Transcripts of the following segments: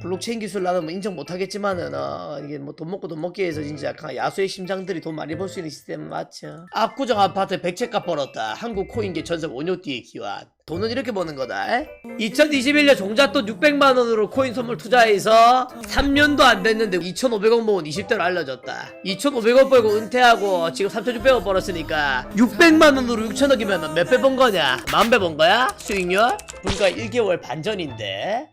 블록체인 기술 나는 뭐 인정 못하겠지만은 어, 이게 뭐 돈 먹고 돈 먹기 위해서 진짜 야수의 심장들이 돈 많이 벌 수 있는 시스템 맞죠. 압구정 아파트 백채값 벌었다. 한국 코인계 전섭 5년 뒤에 기환. 돈은 이렇게 버는 거다. 에? 2021년 종잣돈 600만원으로 코인 선물 투자해서 3년도 안 됐는데 2,500원 모은 20대로 알려졌다. 2,500원 벌고 은퇴하고 지금 3,600원 벌었으니까 600만원으로 6천억이면 몇 배 번 거냐? 만 배 번 거야? 수익률? 불과 1개월 반 전인데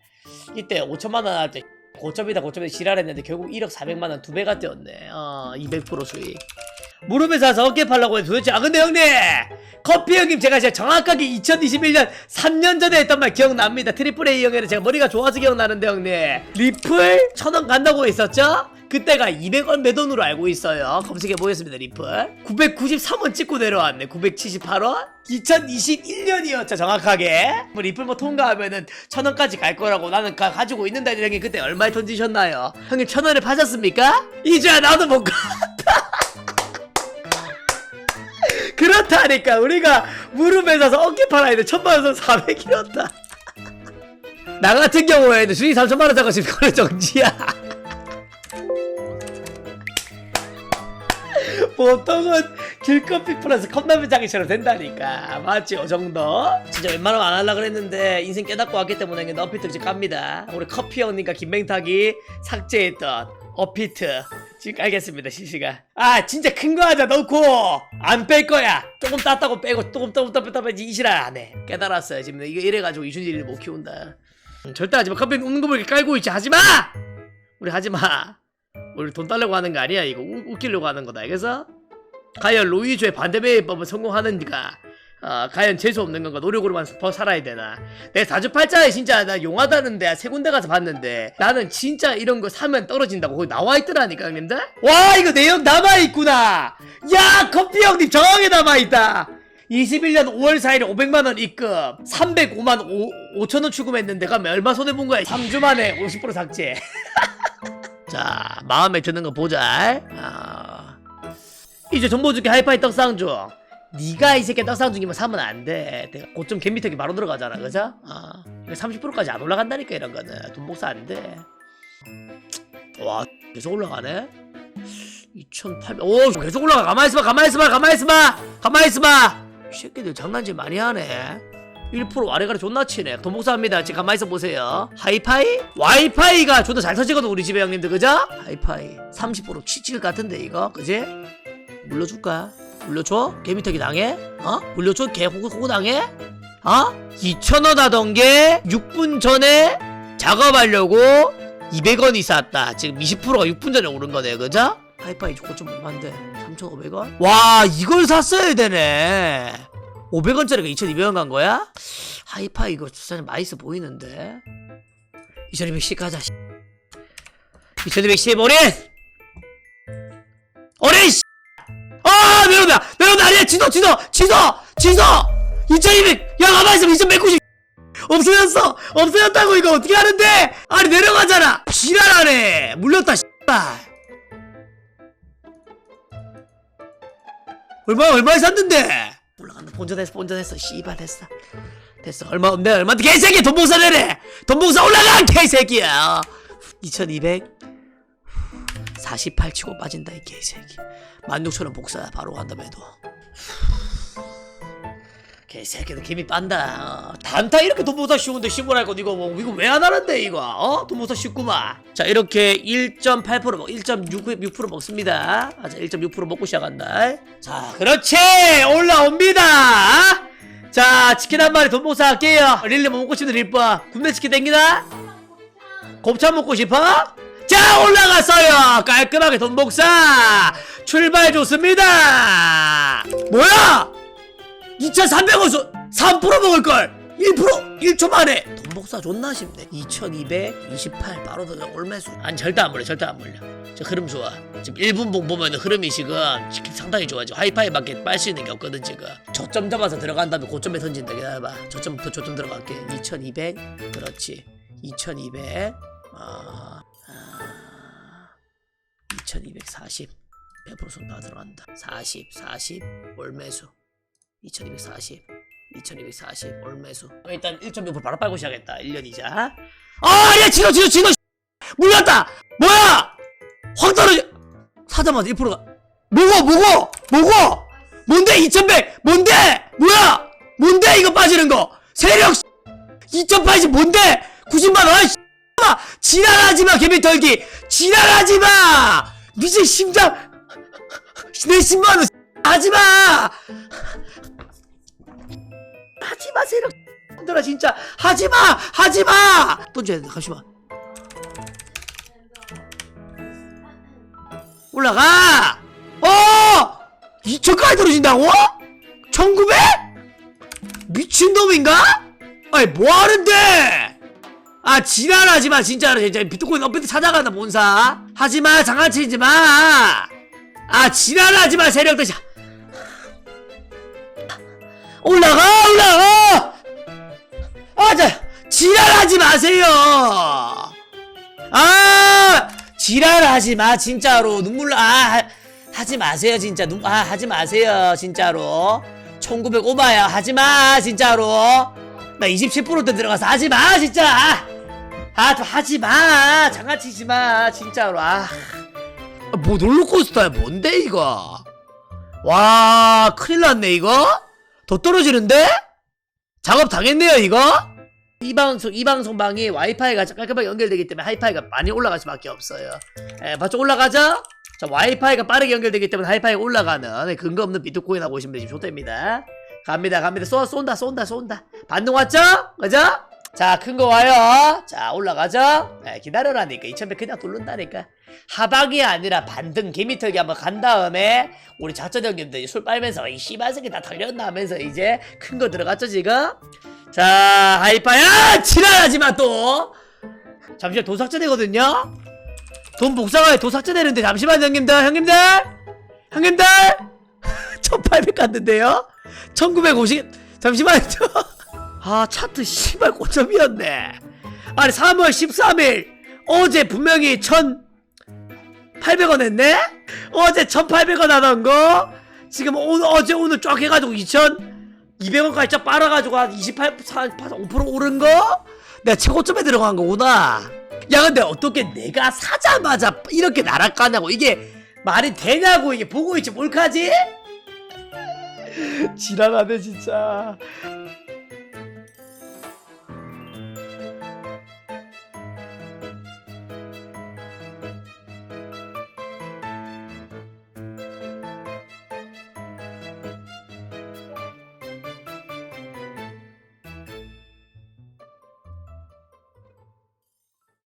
이때 5천만 원 할 때 고점이다 고점에 지랄했는데 결국 1억 4백만 원 두 배가 뛰었네. 어, 200% 수익. 무릎에 사서 어깨 팔라고 해도 도대체 아 근데 형님 커피 형님 제가 진짜 정확하게 2021년 3년 전에 했던 말 기억납니다 트리플 A 형에는 제가 머리가 좋아서 기억나는데 형님 리플 천 원 간다고 했었죠? 그때가 200원 매 돈으로 알고 있어요. 검색해 보겠습니다 리플. 993원 찍고 내려왔네. 978원? 2021년이었죠 정확하게. 뭐 리플 뭐 통과하면은 천 원까지 갈 거라고 나는 가, 가지고 있는다 형님 그때 얼마에 던지셨나요? 형님 천 원에 파셨습니까? 이제야 나도 못 가. 그렇다니까. 우리가 무릎에 사서 어깨 팔아야 돼 천만 원 400이었다. 나 같은 경우에는 주식 3천만 원 잡고 지금 그걸 정지야 보통은 길커피 플러스 컵라면 장이처럼 된다니까. 맞지? 요 정도? 진짜 웬만하면 안 하려고 그랬는데 인생 깨닫고 왔기 때문에 어피트 이제 갑니다. 우리 커피 형님과 김맹탁이 삭제했던 어피트. 지금 알겠습니다 실시간. 아 진짜 큰 거 하자 넣고 안 뺄 거야. 조금 땄다고 빼고 조금 조금 땄다 빼지. 이시라 안해. 깨달았어요 지금. 이거 이래가지고 이순일을 못 키운다. 음, 절대 하지마. 커피 웃는 거 보니까 깔고 있지. 하지마! 우리 하지마 우리 돈 달라고 하는 거 아니야? 이거 우, 웃기려고 하는 거다. 알겠어? 과연 로이조의 반대배법은 성공하는지가 어, 과연 재수 없는 건가? 노력으로만 더 살아야 되나? 내 사주팔자에 진짜 나 용하다는데 세 군데 가서 봤는데 나는 진짜 이런 거 사면 떨어진다고 거기 나와 있더라니까 형님들? 와 이거 내용 남아있구나! 야 커피 형님 정확하게 남아있다! 21년 5월 4일에 500만원 입금 305만 5, 5천원 추금했는데 그럼 얼마 손해본 거야? 3주 만에 50% 삭제 자 마음에 드는 거 보자. 아... 이제 정보 줄게 하이파이 떡상중. 네가 이 새끼 떡상중이면 사면 안 돼. 내가 고점 갯밑에 바로 들어가잖아 그죠? 아, 30%까지 안 올라간다니까 이런 거는. 돈 복사 안 돼. 와 계속 올라가네? 2800. 오 계속 올라가. 가만히 있어봐 가만히 있어봐 가만히 있어봐. 가만히 있어봐. 이 새끼들 장난질 많이 하네 1% 아래가리 존나 치네 돈 복사합니다 지금 가만히 있어 보세요 하이파이? 와이파이가 존나 잘 터지거든 우리 집에 형님들 그죠? 하이파이 30% 치칠 같은데 이거 그지? 물려줄까? 물려줘? 개미터기 당해? 어? 물려줘? 개 호구 호구 당해? 어? 2천원 하던 게 6분 전에 작업하려고 200원이 쌌다 지금 20%가 6분 전에 오른 거네 그죠? 하이파이 저거 좀 얼만데 3,500원? 와 이걸 샀어야 되네 500원짜리가 2,200원 간 거야? 하이파이 이거 주사님 맛있어 보이는데. 2210 가자 2210 올인! 올인! 씨! 아 내려온다 내려온다! 아니야 지도 지도! 지도! 지도! 2200 야 가만있어 2190 없어졌어! 없어졌다고 이거 어떻게 하는데? 아니 내려가잖아! 지랄하네! 물렸다 씨발! 얼마 얼마에 샀는데 본전했어 본전했어 씨발 됐어. 됐어. 얼마 없네 얼마인데? 개새끼 돈 봉사 내래. 돈 봉사 올라가 개새끼야. 2200 48 치고 빠진다 이 개새끼. 16,000원 복사야 바로 간다며 도 개새끼도 김이 빤다. 어. 단타 이렇게 돈 모사 쉬운데 신고할 거 이거 뭐 이거 왜 안 하는데 이거? 어? 돈 모사 쉽구만. 자 이렇게 1.8% 먹, 1.6% 먹습니다. 아, 자1.6% 먹고 시작한다. 자 그렇지! 올라옵니다. 자 치킨 한 마리 돈 모사 할게요. 릴리 뭐 먹고 싶은 릴빠 굽네 치킨 땡기나? 곱창 먹고 싶어? 자 올라갔어요. 깔끔하게 돈 복사 출발 좋습니다. 뭐야 2300원 소3% 먹을걸. 1% 1초 만에. 돈 복사 존나 쉽네. 2228 바로 더 올매수. 아니 절대 안 물려. 절대 안 물려. 저 흐름 좋아. 지금 1분 봉 보면 흐름이 지금 상당히 좋아. 지금 하이파이밖에 빨 수 있는 게 없거든 지금. 저점 잡아서 들어간 다음에 고점에 던진다. 기다려봐. 저점부터 저점 들어갈게. 2200 그렇지. 2200 아, 아. 2240 100% 손다 들어간다. 40 40 올매수 2240 2240 올매수. 일단 1.6% 바로 빨고 시작했다. 1년 이자. 아야 진호 진호 진호. 물렸다. 뭐야? 확 떨어져 사자마자 1%가 뭐고 뭐고 뭐고? 뭔데 2100 뭔데? 뭐야? 뭔데 이거 빠지는 거? 세력 2080 뭔데? 90만원 지랄하지마 개미 털기. 지랄하지마. 미친 심장. 내 10만원 하지마! 하지마 세력 들아 진짜. 하지마! 하지마! 또 줘야 돼 잠시만 올라가! 어? 2천까지 떨어진다고? 1900 미친놈인가? 아니 뭐하는데? 아 지랄하지마 진짜로. 진짜 비트코인 업데이트 찾아간다 뭔사. 하지마 장난치지마. 아 지랄하지마 세력들 자 올라가 올라가! 아자 지랄하지 마세요! 아 지랄하지 마 진짜로. 눈물 나 아, 하- 하지 마세요 진짜. 눈, 아 하지 마세요 진짜로. 1900 오바야 하지 마 진짜로. 나 27%대 들어가서 하지 마 진짜. 아좀 하지 마 장난치지 마 진짜로. 아. 뭐 롤러코스터야 뭔데 이거? 와 큰일 났네 이거 더 떨어지는데? 작업 당했네요 이거? 이 방송 이 방송방이 와이파이가 깔끔하게 연결되기 때문에 하이파이가 많이 올라갈 수밖에 없어요. 에 바짝 올라가죠? 자 와이파이가 빠르게 연결되기 때문에 하이파이가 올라가는 근거 없는 비트코인 하고 오시면 지금 좋답니다. 갑니다 갑니다. 쏘 쏜다 쏜다 쏜다. 반동 왔죠? 그죠 자 큰 거 와요. 자 올라가죠? 네, 기다려라니까. 2100 그냥 뚫는다니까. 하박이 아니라 반등 개미털기 한번 간 다음에 우리 작전 형님들 술 빨면서 이 씨발 새끼 다 털렸나 하면서 이제 큰 거 들어갔죠 지금? 자 하이파야 지랄하지 마 또! 잠시만 돈 삭제되거든요? 돈 복사가 돈 삭제되는데 잠시만 형님들. 형님들! 형님들! 1800 갔는데요? 1950 잠시만요 아 차트 씨발 고점이었네. 아니 3월 13일. 어제 분명히 1800원 했네? 어제 1800원 하던 거? 지금 오늘 어제 오늘 쫙 해가지고 2200원까지 쫙 빨아가지고 한 28, 5% 오른 거? 내가 최고점에 들어간 거구나. 야 근데 어떻게 내가 사자마자 이렇게 날아가냐고. 이게 말이 되냐고 이게 보고 있지 몰카지? 지랄하네 진짜